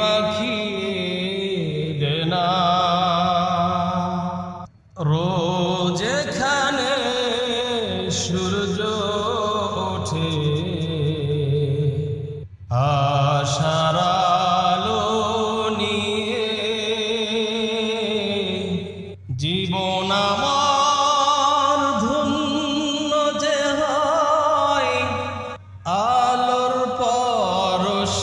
মাখিয়ে দে না রোজ এখানে সূর্য ওঠে। আশার আলো নিয়ে জীবন আমার ধন্য যে আলোর পরশ